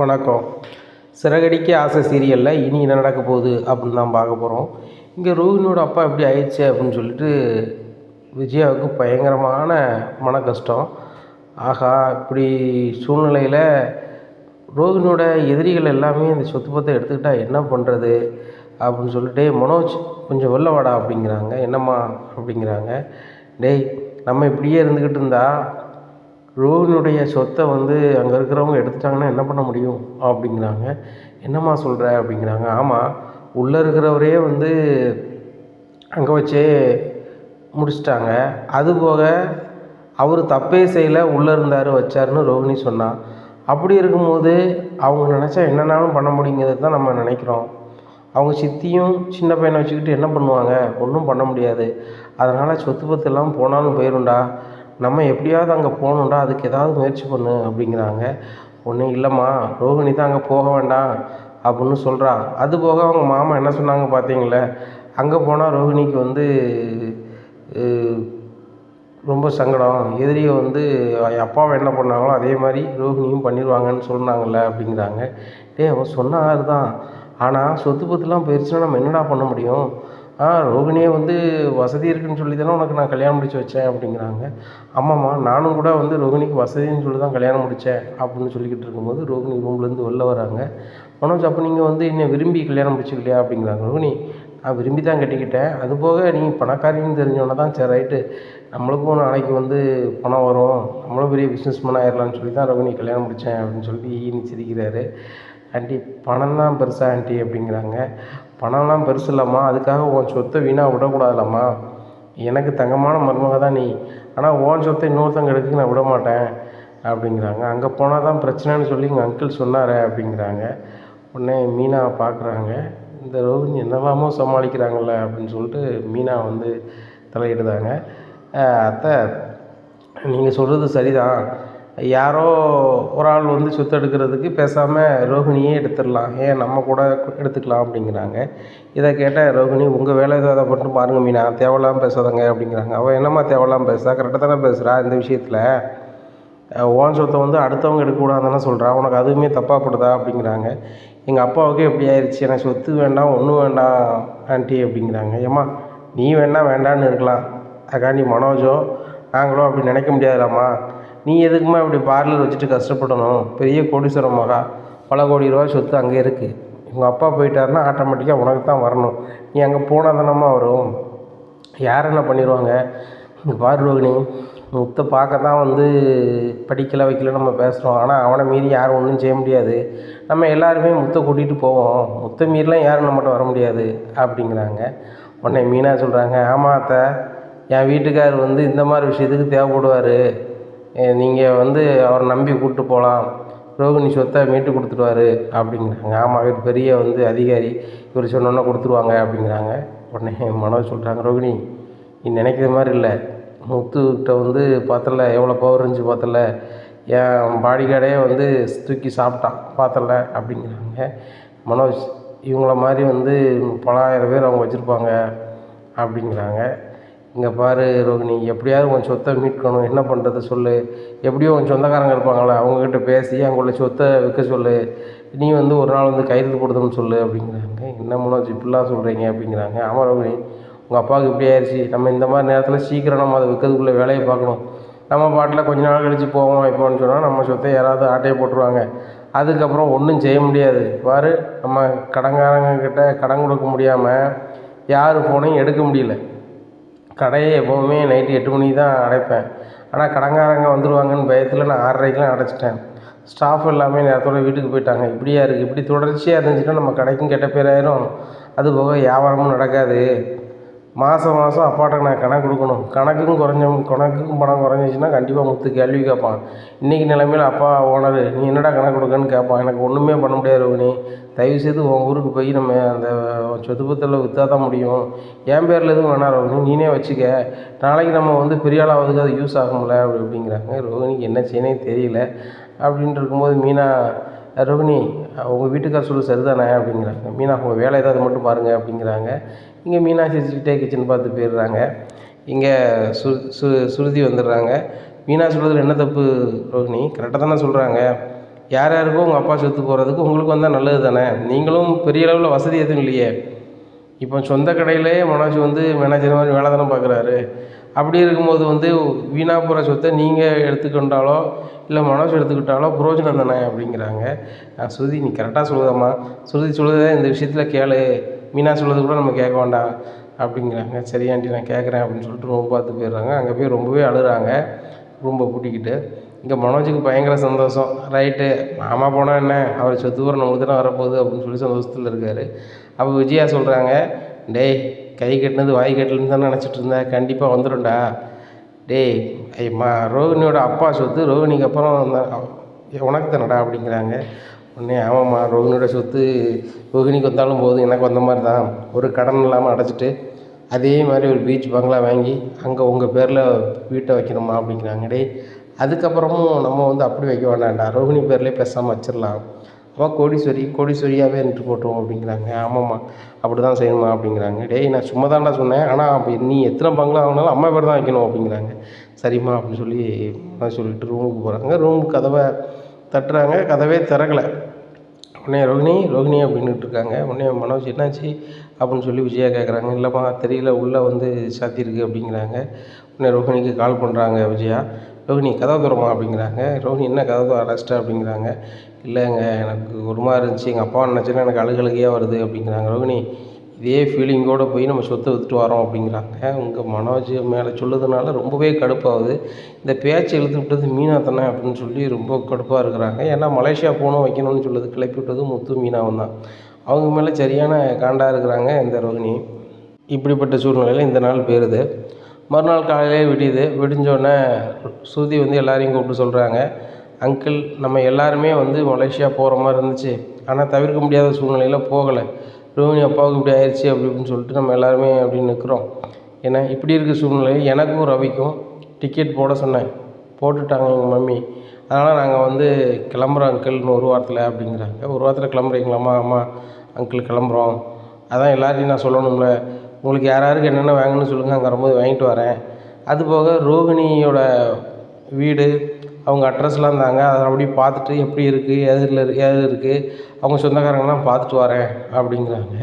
வணக்கம். சிறகடிக்க ஆசை சீரியலில் இனி என்ன நடக்க போகுது அப்படின்னு தான் பார்க்க போகிறோம் இங்கே ரோஹினியோட அப்பா எப்படி ஆயிடுச்சு அப்படின்னு சொல்லிட்டு விஜயாவுக்கு பயங்கரமான மன கஷ்டம் ஆகா இப்படி சூழ்நிலையில் ரோஹினோட எதிரிகள் எல்லாமே இந்த சொத்து பத்தை எடுத்துக்கிட்டால் என்ன பண்ணுறது அப்படின்னு சொல்லிட்டு மனோஜ் கொஞ்சம் வெளில வாடா அப்படிங்கிறாங்க. என்னம்மா? அப்படிங்கிறாங்க. டேய் நம்ம இப்படியே இருந்துக்கிட்டு இருந்தால் ரோஹினுடைய சொத்தை வந்து அங்கே இருக்கிறவங்க எடுத்துட்டாங்கன்னா என்ன பண்ண முடியும் அப்படிங்கிறாங்க. என்னம்மா சொல்கிற அப்படிங்கிறாங்க. ஆமாம் உள்ளே இருக்கிறவரே வந்து அங்கே வச்சே முடிச்சிட்டாங்க. அதுபோக அவர் தப்பே செய்யலை உள்ளே இருந்தார் வச்சாருன்னு ரோஹிணி சொன்னான் அப்படி இருக்கும்போது அவங்க நினச்சா என்னன்னாலும் பண்ண முடியுங்கிறது தான் நம்ம நினைக்கிறோம். அவங்க சித்தியும் சின்ன பையனை வச்சுக்கிட்டு என்ன பண்ணுவாங்க? ஒன்றும் பண்ண முடியாது. அதனால் சொத்து பத்து எல்லாம் போனாலும் போயிரும்டா. நம்ம எப்படியாவது அங்கே போகணும்டா அதுக்கு ஏதாவது முயற்சி பண்ணு அப்படிங்கிறாங்க. ஒன்றும் இல்லைம்மா ரோகிணி தான் அங்கே போக வேண்டாம் அப்படின்னு சொல்கிறா அது போக அவங்க மாமா என்ன சொன்னாங்க பார்த்தீங்களே அங்கே போனால் ரோகிணிக்கு வந்து ரொம்ப சங்கடம். எதிரியை வந்து அப்பாவை என்ன பண்ணாங்களோ அதே மாதிரி ரோஹிணியும் பண்ணிடுவாங்கன்னு சொன்னாங்கல்ல அப்படிங்கிறாங்க. டேய் அவன் சொன்ன ஆறு தான் ஆனால் சொத்து பத்துலாம் போயிடுச்சுன்னா நம்ம என்னடா பண்ண முடியும்? ஆ ரோகிணியே வந்து வசதி இருக்குன்னு சொல்லி தானே உனக்கு நான் கல்யாணம் முடிச்சு வச்சேன் அப்படிங்கிறாங்க. ஆமாம்மா நானும் கூட வந்து ரோகிணிக்கு வசதின்னு சொல்லி தான் கல்யாணம் முடித்தேன் அப்படின்னு சொல்லிக்கிட்டு இருக்கும்போது ரோகிணி ரூம்லேருந்து வெளில வராங்க. மனோஜ் அப்போ நீங்கள் வந்து என்னை விரும்பி கல்யாணம் முடிச்சுக்கலையா அப்படிங்கிறாங்க ரோகிணி. நான் விரும்பி தான் கட்டிக்கிட்டேன். அது போக நீ பணக்காரின்னு தெரிஞ்சவொன்னே தான் சரி ரைட்டு நம்மளுக்கும் நாளைக்கு வந்து பணம் வரும். நம்மளும் பெரிய பிஸ்னஸ் மேன் ஆயிடலாம்னு சொல்லி தான் ரோகிணி கல்யாணம் முடித்தேன் அப்படின்னு சொல்லி ஈனி சிரிக்கிறாரு. ஆண்டி பணம் தான் பெருசா ஆண்டி அப்படிங்கிறாங்க. பணம்லாம் பெருசு இல்லைம்மா அதுக்காக உன் சொத்தை வீணாக விடக்கூடாதுலம்மா எனக்கு தங்கமான மருமக தான் நீ. ஆனால் உன் சொத்தை இன்னொருத்தங்க எடுக்க நான் விட மாட்டேன் அப்படிங்கிறாங்க. அங்கே போனால் தான் பிரச்சனைன்னு சொல்லி எங்கள் அங்கிள் சொன்னார் அப்படிங்கிறாங்க. உடனே மீனா பார்க்குறாங்க இந்த ரோஹிணி என்னவாமோ சமாளிக்கிறாங்கல்ல அப்படின்னு சொல்லிட்டு மீனா வந்து தலையிடுதாங்க. அத்தை நீங்கள் சொல்கிறது சரிதான். யாரோ ஒரு ஆள் வந்து சொத்து எடுக்கிறதுக்கு பேசாமல் ரோஹிணியே எடுத்துடலாம். ஏன் நம்ம கூட எடுத்துக்கலாம் அப்படிங்கிறாங்க. இதை கேட்டால் ரோஹிணி உங்கள் வேலை ஏதோ அதை மட்டும் பாருங்கள் மீனா. தேவையில்லாமல் பேசாதங்க அப்படிங்கிறாங்க. அவள் என்னம்மா தேவையில்லாமல் பேசுகிறா கரெக்டாக தானே பேசுகிறா இந்த விஷயத்தில்? ஓன் சொத்தை வந்து அடுத்தவங்க எடுக்கக்கூடாதுன்னு சொல்கிறா உனக்கு அதுவுமே தப்பாக படுதா? அப்படிங்கிறாங்க. எங்கள் அப்பாவுக்கு எப்படி ஆயிடுச்சு எனக்கு சொத்து வேண்டாம் ஒன்றும் வேண்டாம் ஆண்டி அப்படிங்கிறாங்க. ஏம்மா நீ வேணா வேண்டான்னு இருக்கலாம். அதுக்காண்டி மனோஜோ நாங்களும் அப்படி நினைக்க முடியாதுலாம்மா நீ எதுக்குமா இப்படி பார்லர் வச்சுட்டு கஷ்டப்படணும்? பெரிய கோடீஸ்வரம் மகா. பல கோடி ரூபாய் சொத்து அங்கே இருக்குது உங்கள் அப்பா போயிட்டாருன்னா ஆட்டோமேட்டிக்காக உனக்கு தான் வரணும். நீ அங்கே போனால் தானம்மா வரும். யார் என்ன பண்ணிடுவாங்க இங்கே பாரு ரோகிணி முத்தை பார்க்க தான் வந்து படிக்கல வைக்கல நம்ம பேசுகிறோம் ஆனால் அவனை மீறி யாரும் ஒன்றும் செய்ய முடியாது. நம்ம எல்லாருமே முத்தை கூட்டிகிட்டு போவோம். முத்தை மீறிலாம் யாரும் நம்மகிட்ட வர முடியாது அப்படிங்கிறாங்க. உடனே மீனா சொல்கிறாங்க ஆமாம் அத்தை என் வீட்டுக்கார் வந்து இந்த மாதிரி விஷயத்துக்கு தேவைப்படுவார். நீங்கள் வந்து அவரை நம்பி கூப்பிட்டு போகலாம் ரோகிணி சொத்தை மீட்டு கொடுத்துருவாரு அப்படிங்கிறாங்க. ஆமாம் இவர் பெரிய வந்து அதிகாரி. இவர் சொன்னோன்னே கொடுத்துருவாங்க அப்படிங்கிறாங்க. உடனே மனோஜ் சொல்கிறாங்க ரோகிணி நீ நினைக்கிற மாதிரி இல்லை. முத்துக்கிட்ட வந்து பார்த்தல எவ்வளோ பவர் இருந்துச்சு பார்த்தல என் பாடி கார்டே வந்து தூக்கி சாப்பிட்டான் பார்த்தல அப்படிங்கிறாங்க. மனோஜ் இவங்கள மாதிரி வந்து பலாயிரம் பேர் அவங்க வச்சுருப்பாங்க அப்படிங்கிறாங்க. இங்கே பாரு ரோகிணி எப்படியாவது உன் சொத்தை மீட்கணும் என்ன பண்ணுறது சொல்லு. எப்படியோ உன் சொந்தக்காரங்க இருப்பாங்களே அவங்கக்கிட்ட பேசி அங்கே உள்ள சொத்தை விற்க சொல்லு. நீ வந்து ஒரு நாள் வந்து கையெழுத்து போடுதுன்னு சொல்லு அப்படிங்கிறாங்க. என்ன மனோஜ் இப்படிலாம் சொல்கிறீங்க அப்படிங்கிறாங்க. ஆமாம் ரோகிணி உங்கள் அப்பாவுக்கு இப்படி ஆயிடுச்சு நம்ம இந்த மாதிரி நேரத்தில் சீக்கிரம் நம்ம அதை விற்கிறதுக்குள்ளே வேலையை பார்க்கணும். நம்ம பாட்டில் கொஞ்ச நாள் கழித்து போவோம் இப்போன்னு சொன்னால் நம்ம சொத்தை யாராவது ஆட்டையை போட்டுருவாங்க. அதுக்கப்புறம் ஒன்றும் செய்ய முடியாது. பாரு நம்ம கடன்காரங்க கிட்ட கடன் கொடுக்க முடியாமல் யார் ஃபோனையும் எடுக்க முடியல. கடையை எப்போவுமே நைட்டு எட்டு மணிக்கு தான் அடைப்பேன். ஆனால் கடன்காரங்க வந்துடுவாங்கன்னு பயத்தில் நான் ஆறரைக்கெலாம் அடைச்சிட்டேன். ஸ்டாஃப் எல்லாமே நேரத்தோட வீட்டுக்கு போயிட்டாங்க. இப்படியா இருக்குது இப்படி தொடர்ச்சியாக இருந்துச்சுன்னா நம்ம கடைக்கும் கெட்ட பேராயிரும் அது போக வியாபாரமும் நடக்காது. மாதம் மாதம் அப்பாட்ட நான் கணக்கு கொடுக்கணும். கணக்குக்கும் குறைஞ்ச கணக்குக்கும் பணம் குறைஞ்சிச்சின்னா கண்டிப்பாக முத்து கேள்வி கேட்பான். இன்றைக்கி நிலைமையில் அப்பா ஓனர் நீ என்னடா கணக்கு கொடுக்கன்னு கேட்பான். எனக்கு ஒன்றுமே பண்ண முடியாது ரோகிணி. தயவுசெய்து உன் ஊருக்கு போய் நம்ம அந்த சொத்து பத்தில் விற்றா தான் முடியும். என் பேரில் எதுவும் வேணாம் ரோகிணி. நீனே வச்சுக்க. நாளைக்கு நம்ம வந்து பெரிய ஆளாவதுக்கு அது யூஸ் ஆகும்ல அப்படி அப்படிங்கிறாங்க. ரோகிணிக்கு என்ன செய்யனே தெரியல. அப்படின்ட்டு இருக்கும்போது மீனா ரோகிணி உங்கள் வீட்டுக்கார் சொல்லு சரிதானே? அப்படிங்கிறாங்க. மீனா உங்கள் வேலை ஏதாவது மட்டும் பாருங்கள் அப்படிங்கிறாங்க. இங்கே மீனா சிரிச்சுக்கிட்டே கிச்சன் பார்த்து போயிடுறாங்க. இங்கே சு சு சுருதி வந்துடுறாங்க. மீனா சொல்கிறதுல என்ன தப்பு ரோகிணி கரெக்டாக தானே சொல்கிறாங்க யார் யாருக்கும் உங்கள் அப்பா சொத்து போகிறதுக்கு உங்களுக்கு வந்தால் நல்லது தானே? நீங்களும் பெரிய அளவில் வசதி எதுவும் இல்லையே. இப்போ சொந்த கடையிலே மனோஜ் வந்து மேனேஜர் மாதிரி வேலை தானே பார்க்குறாரு அப்படி இருக்கும்போது வந்து வீணாக போகிற சொத்தை நீங்கள் எடுத்துக்கொண்டாலோ இல்லை மனோஜ் எடுத்துக்கிட்டாலோ புரோஜனம் தானே அப்படிங்கிறாங்க. ஸ்ருதி நீ கரெக்டாக சொல்லுதம்மா. ஸ்ருதி சொல்லுதே இந்த விஷயத்தில் கேளு. மீனா சொல்லுறது கூட நம்ம கேட்க வேண்டாம் அப்படிங்கிறாங்க. சரி ஆண்டி நான் கேட்குறேன் அப்படின்னு சொல்லிட்டு ரொம்ப பார்த்து போயிடுறாங்க. அங்கே போய் ரொம்பவே அழுகிறாங்க ரொம்ப பூட்டிக்கிட்டு இங்கே மனோஜுக்கு பயங்கர சந்தோஷம். ரைட்டு மாமா போனால் என்ன? அவர் சொத்து வர நம்மளுக்கு தான் வரப்போகுது அப்படின்னு சொல்லி சந்தோஷத்தில் இருக்கார். அப்போ விஜயா சொல்கிறாங்க டேய் கை கட்டினது வாய் கட்டலன்னு தான் நினச்சிட்டு இருந்தேன். கண்டிப்பாக வந்துடும்டா டேய் ஐயம்மா ரோகிணியோட அப்பா சொத்து ரோகிணிக்கு அப்புறம் உனக்கு தானடா அப்படிங்கிறாங்க. உடனே ஆமாம்மா ரோகிணியோட சொத்து ரோகிணிக்கு வந்தாலும் போதும் எனக்கு வந்த மாதிரி தான். ஒரு கடன் இல்லாமல் அடைச்சிட்டு அதே மாதிரி ஒரு பீச் பங்களா வாங்கி அங்கே உங்கள் பேரில் வீட்டை வைக்கணுமா அப்படிங்கிறாங்க. டேய் அதுக்கப்புறமும் நம்ம வந்து அப்படி வைக்க வேண்டாம்டா ரோகிணி பேர்லேயே பேசாமல் வச்சிடலாம். அப்போ கோடீஸ்வரி கோடீஸ்வரியாகவே இருந்துட்டு போட்டோம் அப்படிங்கிறாங்க. ஆமாம்மா அப்படி தான் செய்யணுமா அப்படிங்கிறாங்க. டேய் நான் சும்மா தான்டா சொன்னேன். ஆனால் அப்படி நீ எத்தனை பங்களா வாங்கினாலும் அம்மா பேர் தான் வைக்கணும் அப்படிங்கிறாங்க. சரிம்மா அப்படின்னு சொல்லி நான் சொல்லிட்டு ரூமுக்கு போகிறாங்க ரூமுக்கு கதவை தட்டுறாங்க. கதவே திறக்கலை. உடனே ரோகிணி ரோகிணி அப்படின்னுட்டு இருக்காங்க. உடனே மனோஜ் என்னாச்சு? அப்படின்னு சொல்லி விஜயா கேட்குறாங்க இல்லைம்மா தெரியல. உள்ளே வந்து சாத்தியிருக்கு அப்படிங்கிறாங்க. உடனே ரோகிணிக்கு கால் பண்ணுறாங்க விஜயா. ரோகிணி கதவை திறமா? அப்படிங்கிறாங்க. ரோஹிணி என்ன கதவை அடைச்சிட்ட அப்படிங்கிறாங்க. இல்லைங்க எனக்கு ஒரு மாதிரி இருந்துச்சு. எங்கள் அப்பா நினச்சேன்னா எனக்கு அழுகழுகையாக வருது அப்படிங்கிறாங்க. ரோகிணி இதே ஃபீலிங்கோடு போய் நம்ம சொத்தை விற்றுட்டு வரோம் அப்படிங்கிறாங்க. உங்கள் மனோஜ் மேலே சொல்லுறதுனால ரொம்பவே கடுப்பாகுது. இந்த பேச்சை இழுத்து விட்டது மீனா தானே அப்படின்னு சொல்லி ரொம்ப கடுப்பாக இருக்கிறாங்க. ஏன்னா மலேசியா போகணும் வைக்கணும்னு சொல்லுது. கிளப்பி விட்டது முத்து மீனாவும் தான். அவங்க மேலே சரியான காண்டாக இருக்கிறாங்க இந்த ரோகிணி. இப்படிப்பட்ட சூழ்நிலையில் இந்த நாள் போயிருது மறுநாள் காலையிலே விடியுது. விடிஞ்சோடனே ஸ்ருதி வந்து எல்லாரையும் கூப்பிட்டு சொல்கிறாங்க அங்கிள் நம்ம எல்லாருமே வந்து மலேசியா போகிற மாதிரி இருந்துச்சு. ஆனால் தவிர்க்க முடியாத சூழ்நிலையில் போகலை. ரோஹினி அப்பாவுக்கு இப்படி ஆயிடுச்சு அப்படி இப்படின்னு சொல்லிட்டு நம்ம எல்லாருமே அப்படி நிற்கிறோம் ஏன்னா இப்படி இருக்க சூழ்நிலையில் எனக்கும் ரவிக்கும் டிக்கெட் போட சொன்னேன். போட்டுட்டாங்க எங்கள் மம்மி. அதனால் நாங்கள் வந்து கிளம்புறோம் அங்கிள்னு ஒரு வாரத்தில் அப்படிங்கிறாங்க. ஒரு வாரத்தில் கிளம்புறீங்களாம்மா? அம்மா அங்கிள் கிளம்புறோம். அதான் எல்லாரையும் நான் சொல்லணும்ல. உங்களுக்கு யார் யாருக்கு என்னென்ன வாங்கணும்னு சொல்லுங்கள் அங்கே வரும்போது வாங்கிட்டு வரேன். அது போக ரோகிணியோட வீடு அவங்க அட்ரஸ்லாம் தாங்க அதை அப்படியே பார்த்துட்டு எப்படி இருக்குது எதில் எது இருக்குது அவங்க சொந்தக்காரங்களாம் பார்த்துட்டு வரேன் அப்படிங்கிறாங்க.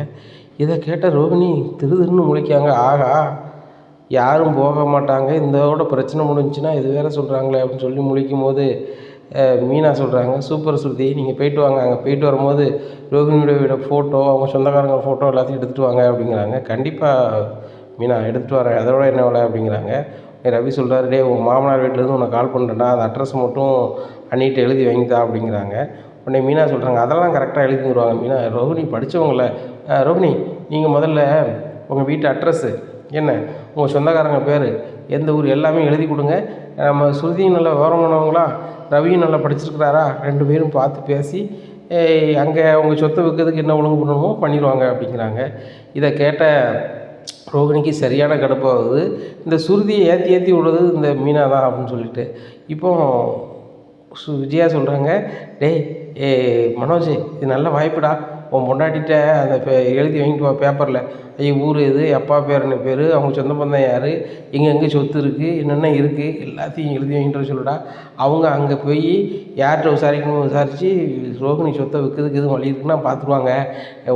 இதை கேட்ட ரோகிணி திருதிருன்னு முழிக்காங்க ஆகா யாரும் போக மாட்டாங்க. இதோட பிரச்சனை முடிஞ்சுன்னா இது வேற சொல்கிறாங்களே அப்படின்னு சொல்லி முழிக்கும் போது மீனா சொல்கிறாங்க சூப்பர் ஸ்ருதி நீங்கள் போயிட்டு வாங்க. அங்கே போயிட்டு வரும்போது ரோகிணியோட வீட ஃபோட்டோ அவங்க சொந்தக்காரங்க ஃபோட்டோ எல்லாத்தையும் எடுத்துகிட்டு வாங்க அப்படிங்கிறாங்க. கண்டிப்பாக மீனா எடுத்துகிட்டு வரேன். அதோட என்ன விலை அப்படிங்கிறாங்க. ரவி சொல்கிறாரு டே உன் மாமனார் வீட்டிலேருந்து உனக்கு கால் பண்ணுறேன்டா அந்த அட்ரஸ் மட்டும் அண்ணிட்டு எழுதி வாங்கித்தா அப்படிங்கிறாங்க. உடனே மீனா சொல்கிறாங்க அதெல்லாம் கரெக்டாக எழுதி தருவாங்க மீனா ரோகிணி படித்தவங்கள ரோகிணி நீங்கள் முதல்ல உங்கள் வீட்டு அட்ரஸ்ஸு என்ன? உங்கள் சொந்தக்காரங்க பேர் எந்த ஊர் எல்லாமே எழுதி கொடுங்க. நம்ம ஸ்ருதியும் நல்லா விவரம் பண்ணவங்களா? ரவியும் நல்லா படிச்சிருக்கிறாரா? ரெண்டு பேரும் பார்த்து பேசி அங்கே உங்கள் சொத்தை விற்கிறதுக்கு என்ன ஒழுங்கு பண்ணணுமோ பண்ணிடுவாங்க அப்படிங்கிறாங்க. இதை கேட்ட ரோகிணிக்கு சரியான கடுப்பாகுது. இந்த சுருதியை ஏற்றி ஏற்றி விடுறது இந்த மீனா தான் அப்படின்னு சொல்லிட்டு. இப்போ சு விஜயா சொல்கிறாங்க டேய் ஏ மனோஜ் இது நல்ல வாய்ப்புடா. உன் பொண்டாட்டிகிட்ட அந்த எழுதி வாங்கிட்டு வா பேப்பரில் ஊர் எது? அப்பா பேர் என்ன பேர்? அவங்க சொந்த பந்தம் யார்? இங்கே எங்கே சொத்து இருக்குது என்னென்ன இருக்குது எல்லாத்தையும் எழுதி வாங்கிட்டு சொல்லடா சொல்லுடா. அவங்க அங்கே போய் யார்கிட்ட விசாரிக்கணும் விசாரித்து ரோகிணி சொத்தை விற்கிறதுக்கு எதுவும் வழி இருக்குன்னா பார்த்துருவாங்க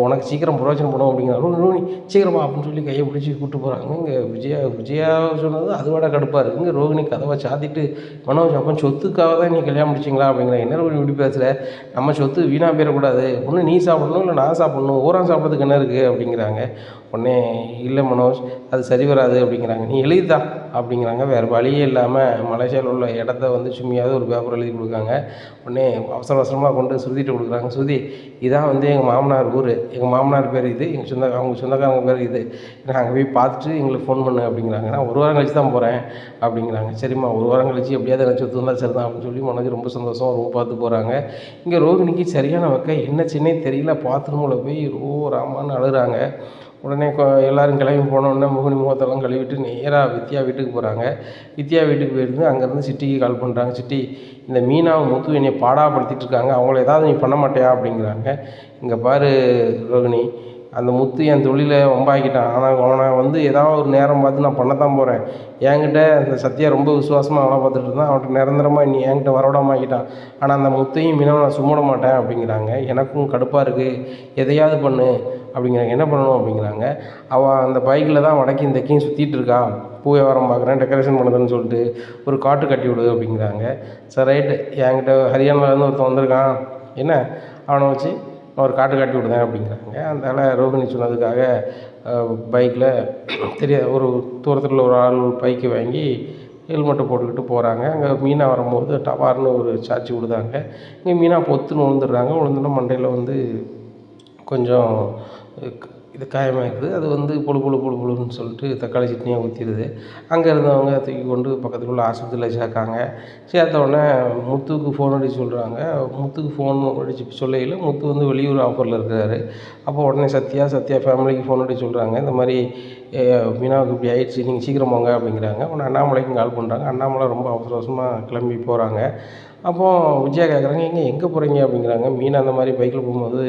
உனக்கு சீக்கிரம் புரோஜனம் பண்ணுவோம் அப்படிங்கிற ரோஹிணி சீக்கிரமா அப்படின்னு சொல்லி கையை பிடிச்சி கூப்பிட்டு போகிறாங்க இங்கே விஜயா விஜயா சொன்னது அது கடுப்பாக இருக்குது இங்கே ரோகிணி கதவை சாத்திட்டு மனோஜ் அப்போ சொத்துக்காக தான் நீ கல்யாணம் முடிச்சிங்களா? அப்படிங்கிற என்ன ரோஹிணி இப்படி பேசுகிற நம்ம சொத்து வீணாக போயிடக்கூடாது. ஒன்று நீ சாப்பிடணும் இல்லை நான் சாப்பிடணும். ஊராக சாப்பிட்றதுக்கு என்ன இருக்குது அப்படிங்கிறாங்க. உடனே இல்லை மனோஜ் அது சரி வராது அப்படிங்கிறாங்க. நீ எழுதிதான் அப்படிங்கிறாங்க. வேறு வழியே இல்லாமல் மலேசியாவில் உள்ள இடத்த வந்து சும்மியாவது ஒரு பேப்பர் எழுதி கொடுக்காங்க. உடனே அவசர அவசரமாக கொண்டு சுருதிட்டு கொடுக்குறாங்க. சுருதி இதான் வந்து எங்கள் மாமனார் ஊர். எங்கள் மாமனார் பேர் இது எங்கள் சொந்த அவங்க சொந்தக்காரங்க பேர் இது. நாங்கள் அங்கே போய் பார்த்துட்டு எங்களுக்கு ஃபோன் பண்ணு அப்படிங்கிறாங்க. நான் ஒரு வாரம் கழிச்சு தான் போகிறேன் அப்படிங்கிறாங்க. சரிம்மா ஒரு வாரம் கழிச்சு எப்படியாவது எனக்கு சொத்து வந்தால் சரி தான் அப்படின்னு சொல்லி மனோஜ் ரொம்ப சந்தோஷம் ரொம்ப பார்த்து போகிறாங்க இங்கே ரோகிணிக்கு சரியான வைக்க. என்ன சின்னே தெரியல. பாத்ரூமில் போய் ரோ ராமான்னு அழுகிறாங்க. உடனே கொ எல்லோரும் கிளம்பி போனோடனே முகனி முகத்தெல்லாம் கழுவிட்டு நேராக வித்யா வீட்டுக்கு போகிறாங்க வித்யா வீட்டுக்கு போயிருந்து அங்கேருந்து சிட்டிக்கு கால் பண்ணுறாங்க சிட்டி இந்த மீனாவை முத்து என்னை பாடாப்படுத்திட்டு இருக்காங்க. அவங்கள ஏதாவது நீ பண்ண மாட்டியா? அப்படிங்கிறாங்க. இங்கே பாரு ரோகிணி அந்த முத்து என் தொழிலை வம்பாக்கிட்டான். ஆனால் அவனை வந்து ஏதாவது ஒரு நேரம் பார்த்து நான் பண்ணத்தான் போகிறேன் என்கிட்ட அந்த சத்யா ரொம்ப விசுவாசமாக வேலை பார்த்துட்டு இருந்தான். அவன்கிட்ட நிரந்தரமாக நீ என்கிட்ட வரவிடாமாக்கிட்டான். ஆனால் அந்த முத்தையும் மீனவன் நான் சும்மிட மாட்டேன் அப்படிங்கிறாங்க. எனக்கும் கடுப்பாக இருக்குது எதையாவது பண்ணு அப்படிங்கிறாங்க என்ன பண்ணணும் அப்படிங்கிறாங்க. அவள் அந்த பைக்கில் தான் வடக்கையும் தெற்கையும் சுற்றிட்டு இருக்கா. பூ வியாபாரம் பார்க்குறேன் டெக்கரேஷன் பண்ணுதுன்னு சொல்லிட்டு ஒரு காட்டு கட்டி விடு அப்படிங்கிறாங்க. சரி ரைட்டு என்கிட்ட ஹரியானாலேருந்து ஒருத்தன் வந்திருக்கான். என்ன? அவனை வச்சு ஒரு காட்டு காட்டி விடுங்க அப்படிங்கிறாங்க அதனால் ரோகிணி சொன்னதுக்காக பைக்கில் தெரியாத ஒரு தூரத்தில் ஒரு ஆள் பைக்கை வாங்கி ஹெல்மெட்டை போட்டுக்கிட்டு போகிறாங்க அங்கே மீனா வரும்போது டபார்னு ஒரு சார்ஜ் விடுதாங்க. இங்கே மீனா பொத்துன்னு விழுந்துடுறாங்க விழுந்துட்டு மண்டையில் வந்து கொஞ்சம் இது காயமாகிடுது அது வந்து பொழு பொழு பொழு பொழுன்னு சொல்லிட்டு தக்காளி சட்னியாக ஊற்றிடுது அங்கே இருந்தவங்க தூக்கி கொண்டு பக்கத்தில் உள்ள ஆஸ்பத்திரியில் சேர்க்காங்க. சேர்த்த உடனே முத்துவுக்கு ஃபோன் அடித்து சொல்கிறாங்க முத்துக்கு ஃபோன் அடித்து சொல்லையில் முத்து வந்து வெளியூர் ஆஃபரில் இருக்கிறாரு. அப்போ உடனே சத்யா சத்யா ஃபேமிலிக்கு ஃபோன் அடித்து சொல்கிறாங்க இந்த மாதிரி மீனாவுக்கு இப்படி ஆயிடுச்சு நீங்கள் சீக்கிரம் வாங்க அப்படிங்கிறாங்க. உடனே அண்ணாமலைக்கும் கால் பண்ணுறாங்க அண்ணாமலை ரொம்ப அவசர அவசரமாக கிளம்பி போகிறாங்க அப்போது விஜயா கேட்குறாங்க எங்கே எங்கே போகிறீங்க அப்படிங்கிறாங்க. மீனா அந்த மாதிரி பைக்கில் போகும்போது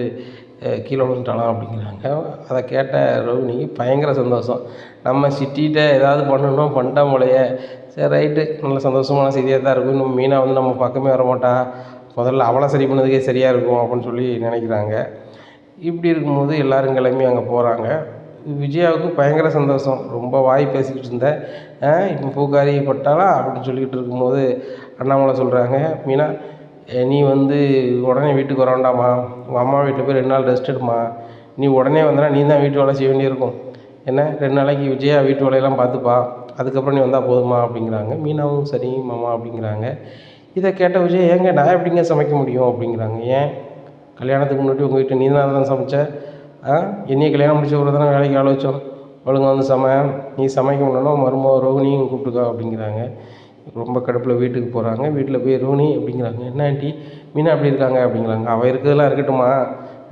கீழே விழுந்துட்டாலாம் அப்படிங்கிறாங்க. அதை கேட்ட ரோகிணிக்கு பயங்கர சந்தோஷம். நம்ம சிட்டிகிட்ட ஏதாவது பண்ணணும் பண்ணிட்டோம் போலையே. சரி ரைட்டு. நல்ல சந்தோஷமான செய்தியாக தான் இருக்கும். இன்னும் மீனாக வந்து நம்ம பக்கமே வர மாட்டா. முதல்ல அவளை சரி பண்ணதுக்கே சரியாக இருக்கும் அப்படின்னு சொல்லி நினைக்கிறாங்க. இப்படி இருக்கும்போது எல்லோரும் கிளம்பி அங்கே போகிறாங்க விஜயாவுக்கு பயங்கர சந்தோஷம். ரொம்ப வாய் பேசிக்கிட்டு இருந்தேன் இப்போ பூக்காரி பட்டாளா? அப்படின்னு சொல்லிக்கிட்டு இருக்கும்போது அண்ணாமலை சொல்கிறாங்க மீனா நீ வந்து உடனே வீட்டுக்கு வர வேண்டாம்மா. உங்கள் அம்மா வீட்டில் போய் ரெண்டு நாள் ரெஸ்ட் எடுமா நீ உடனே வந்தனா நீ தான் வீட்டு வேலை செய்ய வேண்டியிருக்கும். என்ன? ரெண்டு நாளைக்கு விஜயா வீட்டு வேலையெல்லாம் பார்த்துப்பா. அதுக்கப்புறம் நீ வந்தால் போதுமா அப்படிங்கிறாங்க. மீனாவும் சரி மாமா அப்படிங்கிறாங்க. இதை கேட்ட விஜய் ஏங்க நான் எப்படிங்க சமைக்க முடியும்? அப்படிங்கிறாங்க. ஏன்? கல்யாணத்துக்கு முன்னாடி உங்கள் வீட்டில் நீ தான் தான் சமைச்ச? ஆ? என்னைய கல்யாணம் முடிச்ச ஒரு தானே வேலைக்கு ஆள் வச்சோம். ஒழுங்கா வந்து சம. நீ சமைக்க முடியணும் மருமக ரோகிணியும் கூப்பிட்டுக்கா அப்படிங்கிறாங்க. ரொம்ப கடுப்பில் வீட்டுக்கு போகிறாங்க வீட்டில் போய் ரோனி அப்படிங்கிறாங்க. என்ன ஆண்டி? மீனா அப்படி இருக்காங்க? அப்படிங்கிறாங்க. அவள் இருக்கிறதெல்லாம் இருக்கட்டுமா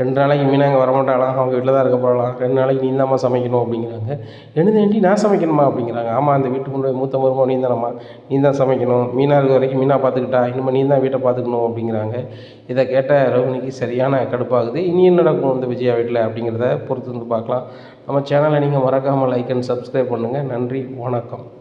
ரெண்டு நாளைக்கு மீனா இங்கே வரமாட்டாளாம் அவங்க வீட்டில் தான் இருக்க போகலாம் ரெண்டு நாளைக்கு நீ தான்மா சமைக்கணும் அப்படிங்கிறாங்க. என்னது ஆண்டி? நான் சமைக்கணுமா? அப்படிங்கிறாங்க. ஆமாம் அந்த வீட்டுக்கு முன்னாடி மூத்த மருமக நீ தானம்மா. நீ தான் சமைக்கணும். மீனா இருக்க வரைக்கும் மீனா பார்த்துக்கிட்டா. இனிமேல் நீ தான் வீட்டை பார்த்துக்கணும் அப்படிங்கிறாங்க. இதை கேட்ட ரோகிணிக்கு சரியான கடுப்பாகுது. இனி என்ன நடக்கும் இந்த விஜயா வீட்டில்? அப்படிங்கிறத பொறுத்து வந்து பார்க்கலாம். நம்ம சேனலை நீங்கள் மறக்காமல் லைக் அண்ட் சப்ஸ்கிரைப் பண்ணுங்கள் நன்றி. வணக்கம்.